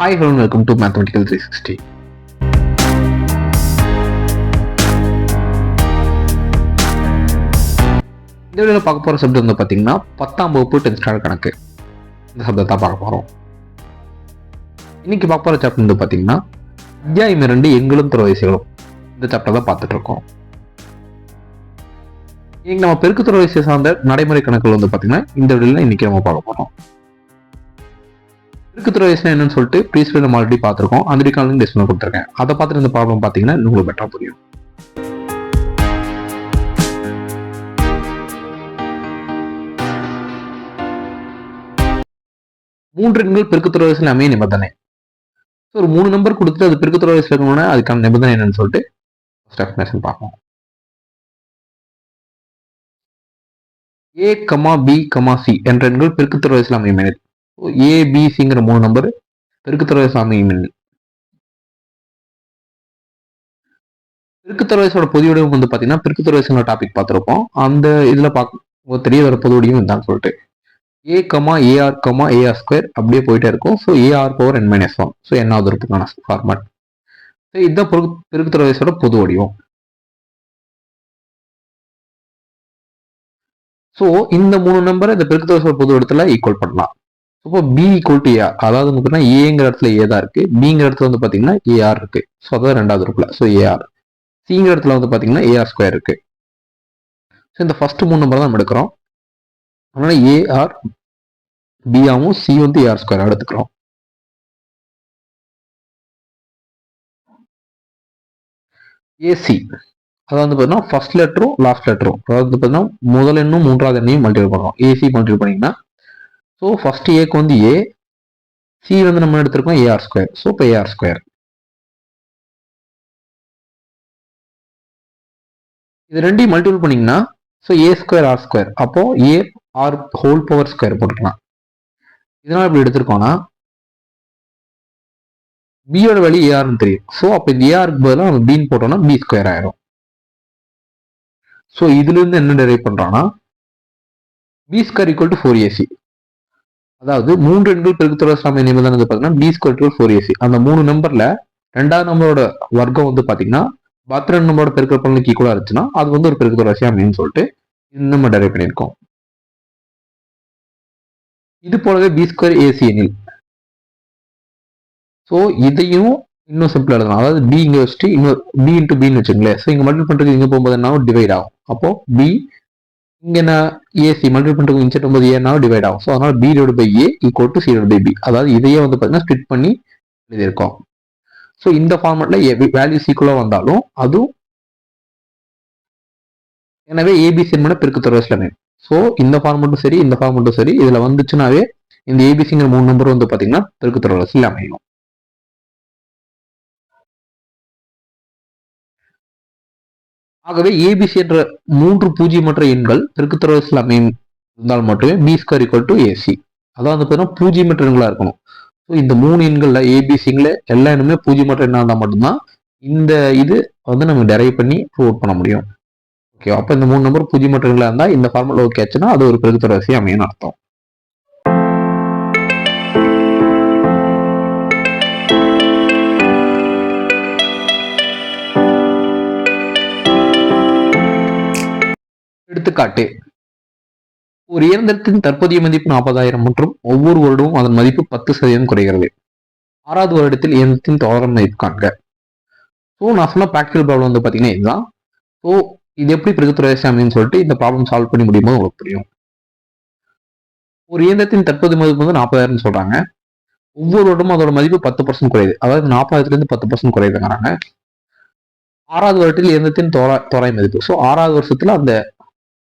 Hi hello welcome to mathematical three sixty இந்த வீடியோவில் பார்க்க போகிற சப்ஜெக்ட் வந்து பார்த்தீங்கன்னா பத்தாம் வகுப்பு டென்த் ஸ்டாண்டர்ட் கணக்கு. இந்த சப்ஜெக்ட் தான் பார்க்க போகிறோம் இன்னைக்கு பார்க்க போகிற சாப்டர் வந்து பார்த்தீங்கன்னா அத்தியாயம் இரண்டு எங்களும் துறவயசிகளும் இந்த சாப்டர் தான் பார்த்துட்டு இருக்கோம். இன்னைக்கு நம்ம பெருக்கு துறவயசியை சார்ந்த நடைமுறை கணக்குகள் வந்து பார்த்தீங்கன்னா இந்த வீடியோவில் இன்னைக்கு நம்ம பார்க்க போகிறோம் பெருக்கு வயசுல என்னன்னு சொல்லிட்டு ப்ரீஸ் நம்ம ஆல்ரெடி பார்த்துருக்கோம். அந்த வீக்காலும் டெஸ்ட் கொடுத்துருக்கேன். அதை பார்த்துட்டு இந்த ப்ராப்ளம் பார்த்தீங்கன்னா உங்களுக்கு பெட்டராக புரியும். மூன்று எண்கள் பெருக்குத்துற வயசுல அமைய நிபந்தனை. ஸோ ஒரு மூணு நம்பர் கொடுத்துட்டு அது பெருக்குத்துற வயசுல இருக்கணும்னா அதுக்கான நிபந்தனை என்னன்னு சொல்லிட்டு டெஃபினேஷன் பார்ப்போம். A comma B comma C என்ற எண்கள் பெருக்குத்துற வயசுல அமையும் ஏபிசிங்கிற மூணு நம்பர் பெருக்குத்துறை சாமி அமையும் எண்ணில் பெருக்குத்துறை பொது வடிவம் வந்து பார்த்தீங்கன்னா பெருக்குத்துறை வயசுல டாபிக் பார்த்துருப்போம். அந்த இதில் பார்க்க தெரிய வர பொது வடிவம் இதுதான் சொல்லிட்டு. A comma AR comma AR square அப்படியே போயிட்டே இருக்கும். So AR power N minus one so என்னாவது இருக்குக்கான ஃபார்மேட் ஸோ இதுதான் பெருக்கு பெருக்குத்துறை பொது வடிவம். ஸோ இந்த மூணு நம்பரை இந்த பெருக்குத்துறை வயசோட பொது இடத்துல ஈக்குவல் பண்ணலாம். இப்போ பி ஈக்குவல் டு ஏஆர் அதாவது வந்து பார்த்தீங்கன்னா ஏங்கிற இடத்துல ஏ தான் இருக்கு. பிங்கிற இடத்துல வந்து பார்த்தீங்கன்னா ஏஆர் இருக்கு. ஸோ அதான் ரெண்டாவது இருக்குல்ல ஸோ ஏஆர் சிங்கிற இடத்துல வந்து பார்த்தீங்கன்னா ஏஆர் ஸ்கொயர் இருக்கு. ஸோ இந்த ஃபர்ஸ்ட் மூணு நம்பர் தான் நம்ம எடுக்கிறோம். அதனால ஏஆர் பிஆவும் சி வந்து ஏஆர் ஸ்கொயர் எடுத்துக்கிறோம். ஏசி அதாவது வந்து பார்த்தீங்கன்னா ஃபர்ஸ்ட் லெட்டரும் லாஸ்ட் லெட்டரும் அதாவது வந்து பார்த்தீங்கன்னா முதல் எண்ணும் மூன்றாவது எண்ணையும் மல்டிபிள் பண்ணுறோம். ஏசி மல்டிபிள் பண்ணிங்கன்னா ஸோ ஃபஸ்ட்டு ஏக்கு வந்து ஏ சி வந்து நம்ம எடுத்திருக்கோம் ஏஆர் ஸ்கொயர் ஸோ இப்போ ஏஆர் ஸ்கொயர் இது ரெண்டையும் மல்டிபிள் பண்ணிங்கன்னா so A square R square அப்போ A R whole power square போட்டுக்கலாம். இதனால் இப்படி எடுத்திருக்கோம்னா பியோட வேல்யூ ஏஆர்னு தெரியும். ஸோ அப்போ இந்த ஏஆருக்கு பதிலாக நம்ம பின்னு போட்டோம்னா பி ஸ்கொயர் ஆயிரும். ஸோ இதுலேருந்து என்ன டெரைவ் பண்ணுறோன்னா B square equal to four AC அதாவது மூன்று எண்கள் பெருக்குத்துறை சாமி நிபந்தனை வந்து பார்த்தீங்கன்னா B square to four AC அந்த மூணு நம்பர்ல ரெண்டாவது நம்பரோட வர்க்கம் வந்து பார்த்தீங்கன்னா பத்திரன் நம்பரோட பெருக்கிற பலனுக்கு ஈக்குவலாக இருந்துச்சுன்னா அது வந்து ஒரு பெருக்குத்துறை ராசி அப்படின்னு சொல்லிட்டு இது நம்ம டெரைவ் பண்ணியிருக்கோம். இது போலவே பி ஸ்கொயர் ஏசி எனில். ஸோ இதையும் இன்னும் சிம்பிள் எழுதலாம். அதாவது பி இங்கே வச்சுட்டு இன்னொரு பி இன்ட்டு பின்னு வச்சுங்களேன் ஸோ இங்கே மல்டிபிள் பண்ணுறதுக்கு இங்கே போகும்போது என்ன டிவைட் ஆகும். அப்போ பி இங்கே நான் ஏசி மல்டிபிள் பண்ணுறதுக்கு இன்செட் ஒன்பது ஏன்னாலும் டிவைட் ஆகும். ஸோ அதனால் B divide by A equal to C divide by B அதாவது இதையே வந்து பார்த்தீங்கன்னா ஸ்பிட் பண்ணி எழுதியிருக்கோம். ஸோ இந்த ஃபார்மெட்டில் வேல்யூஸ் ஈக்குவலாக வந்தாலும் அதுவும் எனவே ஏபிசி என்பன பெருக்கு இஸ்லாமே ஸோ இந்த ஃபார்மெட்டும் சரி இந்த ஃபார்மெட்டும் சரி இதில் வந்துச்சுனாவே இந்த ஏபிசிங்கிற மூணு நம்பர் வந்து பார்த்தீங்கன்னா பெருக்கு வசதியில் அமையும். ஆகவே ஏபிசி என்ற மூன்று பூஜ்ஜியமற்ற எண்கள் பெருக்குத்தரவசில் அமையும் இருந்தால் மட்டுமே B square equal to AC அதாவது வந்து பார்த்தீங்கன்னா பூஜ்ஜியமற்ற எண்களாக இருக்கணும். ஸோ இந்த மூணு எண்களில் ஏபிசிங்களே எல்லா எண்ணுமே பூஜ்ஜியமற்ற எண்ணாக இருந்தால் மட்டும்தான் இந்த இது வந்து நம்ம டெரைவ் பண்ணி ப்ரூவ் பண்ண முடியும். ஓகே அப்போ இந்த மூணு நம்பர் பூஜ்ஜியமற்ற எண்களாக இருந்தால் இந்த ஃபார்முலா ஓகே ஆச்சுன்னா அது ஒரு பெருக்குத்தொடர் வரிசை அமையும் அர்த்தம். எடுத்துக்காட்டு. ஒரு இயந்திரத்தின் தற்போதைய மதிப்பு நாற்பதாயிரம் மற்றும் ஒவ்வொரு வருடமும் அதன் மதிப்பு பத்து சதவீதம் குறைகிறது. ஆறாவது வருடத்தில் இயந்திரத்தின் தொடர மதிப்பு காண்க. ஸோ நான் சொன்ன ப்ராக்டிகல் ப்ராப்ளம் வந்து பார்த்தீங்கன்னா இதுதான். ஸோ இது எப்படி பிரகத்துறை அப்படின்னு சொல்லிட்டு இந்த ப்ராப்ளம் சால்வ் பண்ணி முடியுமோ உங்களுக்கு புரியும். ஒரு இயந்திரத்தின் தற்போதைய மதிப்பு வந்து நாற்பதாயிரம்னு சொல்றாங்க. ஒவ்வொரு வருடமும் அதோட மதிப்பு பத்து பர்சன்ட் குறையுது. அதாவது நாற்பதாயிரத்துலேருந்து பத்து பர்சன்ட் குறையுதுங்கிறாங்க. ஆறாவது வருடத்தில் இயந்திரத்தின் தோரா தோராய மதிப்பு. ஸோ ஆறாவது வருஷத்துல அந்த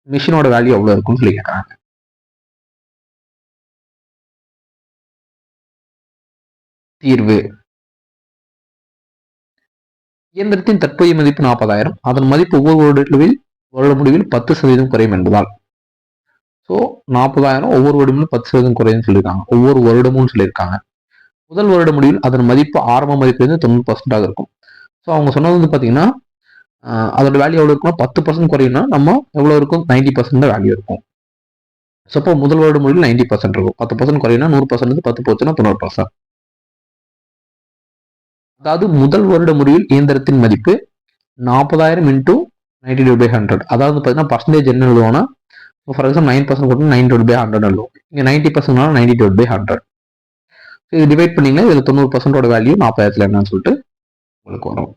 மிஷினோட வேல்யூ எவ்வளோ இருக்கும்னு சொல்லி கேட்குறாங்க தீர்வு. இயந்திரத்தின் தற்போதைய மதிப்பு நாற்பதாயிரம். அதன் மதிப்பு ஒவ்வொரு வருடத்தில் வருட முடிவில் பத்து சதவீதம் குறையும் என்பதால். ஸோ நாற்பதாயிரம் ஒவ்வொரு வருடமும் பத்து சதவீதம் குறையும் சொல்லியிருக்காங்க. ஒவ்வொரு வருடமும் சொல்லியிருக்காங்க. முதல் வருட முடிவில் அதன் மதிப்பு ஆரம்ப மதிப்புலேருந்து தொண்ணூறு பர்சன்டாக இருக்கும். ஸோ அவங்க சொன்னது வந்து பார்த்தீங்கன்னா அதோட வேல்யூ எவ்வளோ இருக்குன்னா பத்து பர்சன்ட் குறையும்னா நம்ம எவ்வளோ இருக்கும்? நைன்டி பர்சன்ட் தான் வேல்யூ இருக்கும். ஸோ அப்போ முதல் வருட மொழியில் நைன்டி பர்சன்ட் இருக்கும். பத்து பர்சன்ட் குறையும்னா நூறு பர்சன்ட் பத்து போச்சுன்னா தொண்ணூறு பர்சன்ட் அதாவது முதல் வருட முடிவில் இயந்திரத்தின் மதிப்பு நாற்பதாயிரம் into ninety divide by hundred அதாவது பார்த்தீங்கன்னா பர்சன்டேஜ் என்ன எழுதுவோம்னா ஃபார் எக்ஸாம்பிள் நைன் பர்சன்ட் கொடுத்து நைன் டிவைட் பை ஹண்ட்ரட் எழுதுவோம். இங்கே நைன்டி பர்சன்ட்னால நைன்டி டிவைட் பை ஹண்ட்ரட் இது டிவைட் பண்ணீங்கன்னா இதில் தொண்ணூறு பர்சன்டோட வேல்யூ நாற்பதாயிரத்தில் என்னன்னு சொல்லிட்டு உங்களுக்கு வரும்.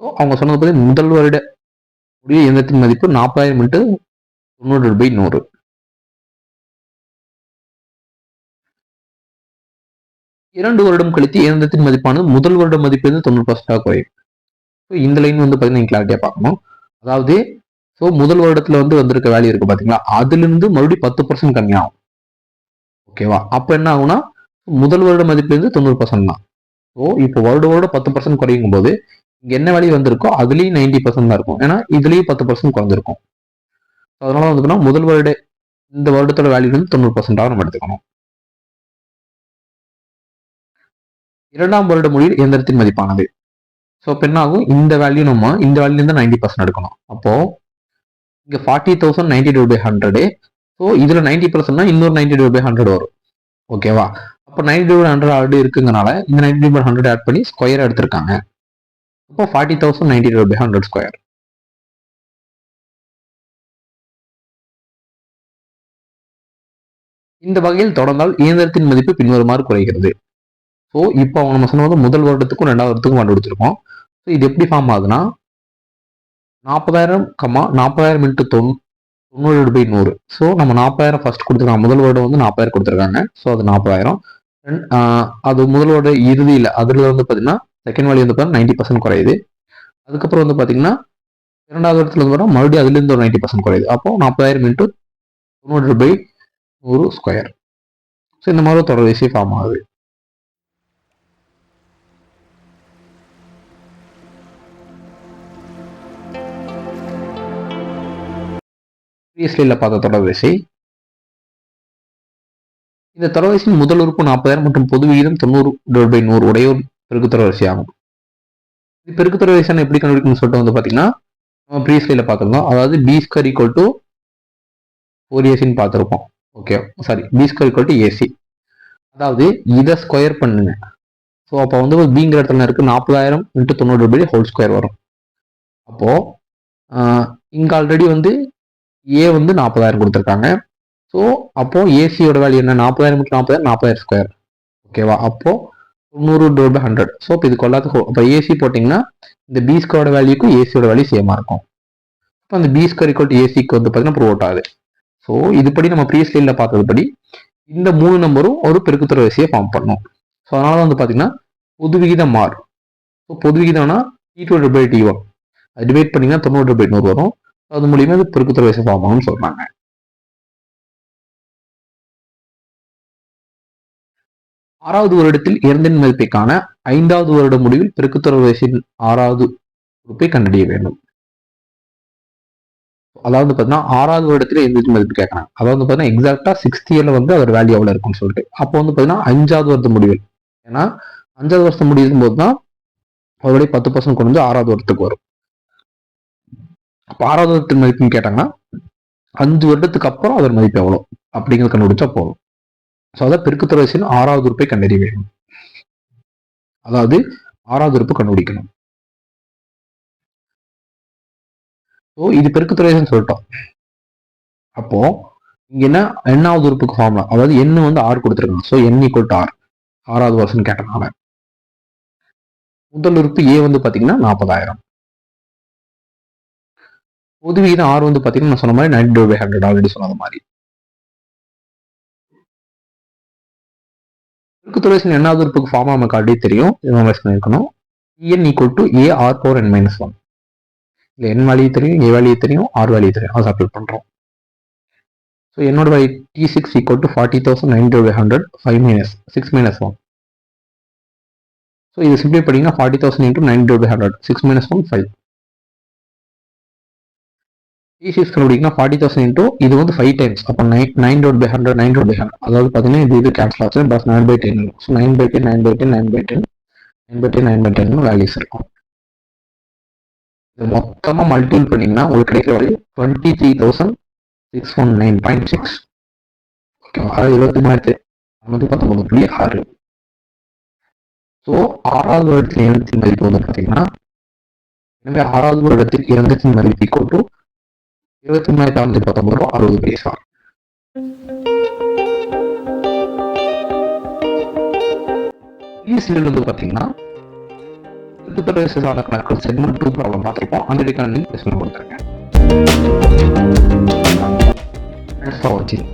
அவங்க சொன்னது பற்றி முதல் வருட முடிவு இயந்திரத்தின் மதிப்பு நாற்பதாயிரம் இன்ட்டு தொண்ணூறு ரூபாய் நூறு. இரண்டு வருடம் கழித்து இயந்திரத்தின் மதிப்பானது முதல் வருட மதிப்பிலிருந்து தொண்ணூறு பர்சன்டாக குறையும். ஸோ இந்த லைன் வந்து பார்த்தீங்கன்னா கிளாரிட்டியாக பார்க்கணும். அதாவது ஸோ முதல் வருடத்துல வந்து வந்திருக்க வேல்யூ இருக்கு பார்த்தீங்களா அதுலேருந்து மறுபடியும் பத்து பர்சன்ட் கம்மியாகும். ஓகேவா அப்போ என்ன ஆகும்னா முதல் வருட மதிப்பிலிருந்து தொண்ணூறு பர்சன்ட் தான். ஸோ இப்போ வருட வருடம் பத்து பர்சன்ட் குறையும் போது என்ன வேல்யூ வந்திருக்கோ அதுலேயும் நைன்டி பர்சன்ட் தான் இருக்கும். ஏன்னா இதுலேயும் பத்து பர்சன்ட் குறைஞ்சிருக்கும். அதனால வந்து முதல் வருட இந்த வருடத்தோட வேல்யூ வந்து தொண்ணூறு பர்சன்டாக நம்ம எடுத்துக்கணும். இரண்டாம் வருட மொழியில் இயந்திரத்தின் மதிப்பானது. ஸோ இப்போ என்ன ஆகும்? இந்த வேல்யூ நம்ம இந்த வேல்யூலேருந்து நைன்டி பர்சன்ட் எடுக்கணும். அப்போது இங்கே forty thousand ninety two by hundred so இதில் நைன்டி பர்சன்ட்னா இன்னொரு நைன்டி டூ பை ஹண்ட்ரட் வரும். ஓகேவா அப்போ நைன்டி டூ ஹண்ட்ரட் ஆல்ரெடி இருக்குங்கனால இந்த நைன்டி டூ ஹண்ட்ரட் ஆட் பண்ணி ஸ்கொயர் எடுத்திருக்காங்க. அப்போ forty thousand ninety two hundred square இந்த வகையில் தொடர்ந்தால் இயந்திரத்தின் மதிப்பு பின்வருமாறு குறைகிறது. ஸோ இப்போ அவங்க நம்ம சொன்னது முதல் வருடத்துக்கும் ரெண்டாவது வருடத்துக்கும் கண்டுபிடிச்சிருக்கோம். ஸோ இது எப்படி ஃபார்ம் ஆகுதுன்னா நாற்பதாயிரம் கம்மா நாற்பதாயிரம் இன்ட்டு தொண் தொண்ணூறு பை நூறு. ஸோ நம்ம நாற்பதாயிரம் ஃபர்ஸ்ட் கொடுத்துருக்காங்க முதல் வருடம் வந்து நாற்பதாயிரம் கொடுத்துருக்காங்க. ஸோ அது நாற்பதாயிரம். அது முதல் வருட இறுதியில் அதில் வந்து பார்த்தீங்கன்னா செகண்ட் வேல்யூ வந்து பார்த்தீங்கன்னா நைன்டி பர்சன்ட் குறையுது. அதுக்கப்புறம் வந்து பார்த்தீங்கன்னா இரண்டாவது இடத்துல வந்து பார்த்தா மறுபடியும் அதுலேருந்து ஒரு நைன்டி பர்சன்ட் குறையுது. அப்போ நாற்பதாயிரம் இன்ட்டு தொண்ணூறு பை நூறு ஸ்கொயர் ஸோ இந்த மாதிரி தொடர் விஷயம் ஃபார்ம் ஆகுது. ப்ரீவியஸ்லியில் பார்த்த தொடர்வரிசை இந்த தொடர்வரிசையின் முதல் உறுப்பு நாற்பதாயிரம் மற்றும் பொது விகிதம் தொண்ணூறு டிவைட் பை நூறு. உடையோர் பெருக்கு தொடர்வரிசை ஆகும் இது பெருக்கு வரிசையான எப்படி கண்டுபிடிக்கணும்னு சொல்லிட்டு வந்து பார்த்தீங்கன்னா நம்ம ப்ரீஸ்லையில் பார்த்துருந்தோம். அதாவது B square equal to four ஏசின்னு பார்த்துருப்போம். Okay sorry B square equal to AC அதாவது இதை ஸ்கொயர் பண்ணுங்க. ஸோ அப்போ வந்து பிங்கிற இடத்துல இருக்கு நாற்பதாயிரம் இன்ட்டு தொண்ணூறு ரூபாய் ஹோல் ஸ்கொயர் வரும். அப்போது இங்கே ஆல்ரெடி வந்து ஏ வந்து நாற்பதாயிரம் கொடுத்துருக்காங்க. ஸோ அப்போது ஏசியோட வேல்யூ என்ன? நாற்பதாயிரம் நாற்பதாயிரம் நாற்பதாயிரம் ஸ்கொயர் ஓகேவா அப்போது தொண்ணூறு டோர் பை ஹண்ட்ரட் ஸோ இப்போ இது கொள்ளாத இப்போ ஏசி போட்டிங்கன்னா இந்த பி ஸ்கொயரோட வேல்யூக்கும் ஏசியோட வேல்யூ சேமாக இருக்கும். இப்போ அந்த பி ஸ்கொயர் ஈக்குவல் ஏசிக்கு வந்து பார்த்தீங்கன்னா ப்ரூவ் ஆகுது. ஸோ இதுபடி நம்ம ப்ரீ ஸ்லைடில் பார்த்ததுபடி இந்த மூணு நம்பரும் ஒரு பெருக்குத்துறை வரிசையை ஃபார்ம் பண்ணும் ஸோ அதனால வந்து பார்த்தீங்கன்னா பொது விகிதம் மார் ஸோ பொது விகிதம்னா T two by T one அது டிவைட் பண்ணிங்கன்னா தொண்ணூறு பை நூறு வரும். அது மூலியமாக இது பெருக்குத்துறை வரிசை ஃபார்ம் ஆகும்னு சொல்கிறாங்க ஆறாவது வருடத்தில் இரண்டின் மதிப்பை காண ஐந்தாவது வருட முடிவில் பெருக்குத்தொடர் வயசின் ஆறாவது உறுப்பை கண்டறிய வேண்டும். அதாவது பார்த்தீங்கன்னா ஆறாவது வருடத்துல எந்த மதிப்பு கேட்கறாங்க அதாவது பார்த்தீங்கன்னா எக்ஸாக்டா சிக்ஸ்த் இயர்ல வந்து அவர் வேல்யூ எவ்வளவு இருக்கும்னு சொல்லிட்டு. அப்போ வந்து பார்த்தீங்கன்னா அஞ்சாவது வருட முடிவில். ஏன்னா அஞ்சாவது வருஷம் முடியும் போது தான் அவருடைய பத்து பர்சன்ட் கொண்டு வந்து ஆறாவது வருடத்துக்கு வரும். அப்போ ஆறாவது வருடத்தின் மதிப்புன்னு கேட்டாங்கன்னா அஞ்சு வருடத்துக்கு அப்புறம் அதன் மதிப்பு எவ்வளோ அப்படிங்கிறது கண்டுபிடிச்சா போதும். ஸோ அதான் பெருக்குத்துறை வயசின் ஆறாவது உறுப்பை கண்டறிய வேண்டும். அதாவது ஆறாவது உறுப்பு கண்டுபிடிக்கணும். ஸோ இது பெருக்குத்துறைன்னு சொல்லிட்டோம். அப்போ இங்க என்ன? எண்ணாவது உறுப்புக்கு ஃபார்முலா அதாவது எண்ணு வந்து ஆறு கொடுத்துருக்காங்க so N equal to R ஆறாவது வருஷம் கேட்டனால முதல் உறுப்பு ஏ வந்து பாத்தீங்கன்னா நாற்பதாயிரம் பொது விகிதம் ஆறு வந்து பாத்தீங்கன்னா நான் சொன்ன மாதிரி ninety two by hundred already சொன்னது மாதிரி. பெருக்குத்துறைசின் என்ன உறுப்புக்கு ஃபார்ம் நமக்கு ஆல்ரெடி தெரியும். மெமரைஸ் பண்ணியிருக்கணும். இஎன் equal to A R power N minus one இல்லை என் வேல்யூ தெரியும் ஏ வேல்யூ தெரியும் ஆர் வேல்யூ தெரியும். அதை அப்ளை பண்ணுறோம் ஸோ என்னோட value T six equal to forty thousand nine two by hundred five minus six minus one so இது simply படிங்கன்னா forty thousand into nine two hundred six minus one five T six கண்டுபிடிக்கணும் forty thousand into இது வந்து five times அப்போ nine nine டோட் by hundred nine டோட் by hundred அதாவது பார்த்தீங்கன்னா இது இது கேன்சல் ஆச்சு. பஸ் நைன் பை டென் இருக்கும் so nine by ten nine by ten nine by ten nine by ten nine by ten values இருக்கும். இது மொத்தமாக மல்டிபிள் பண்ணிங்கன்னா உங்களுக்கு கிடைக்கிற value twenty three thousand six one nine point six ஓகேவா அதாவது இருபத்தி மூணாயிரத்தி ஐநூற்றி பத்தொம்பது புள்ளி ஆறு. ஸோ ஆறாவது வருடத்தில் இயந்திரத்தின் மதிப்பு வந்து பார்த்தீங்கன்னா எனவே ஆறாவது வருடத்தில் இயந்திரத்தின் மதிப்பு ஈக்குவல் டு இருபத்தி மூணாயிரத்தி அறுநூத்தி பத்தொன்பது ரூபா அறுபது பைசா. ஈஸியில் வந்து பார்த்தீங்கன்னா உத்தரப்பிரதேச சார்ந்த கணக்கு செக்மெண்ட் டூ ப்ராப்ளம் பார்த்துருப்போம். அந்த இடக்கான லிங்க் டிஸ்பிளே கொடுத்துருக்கேன். Thanks for watching.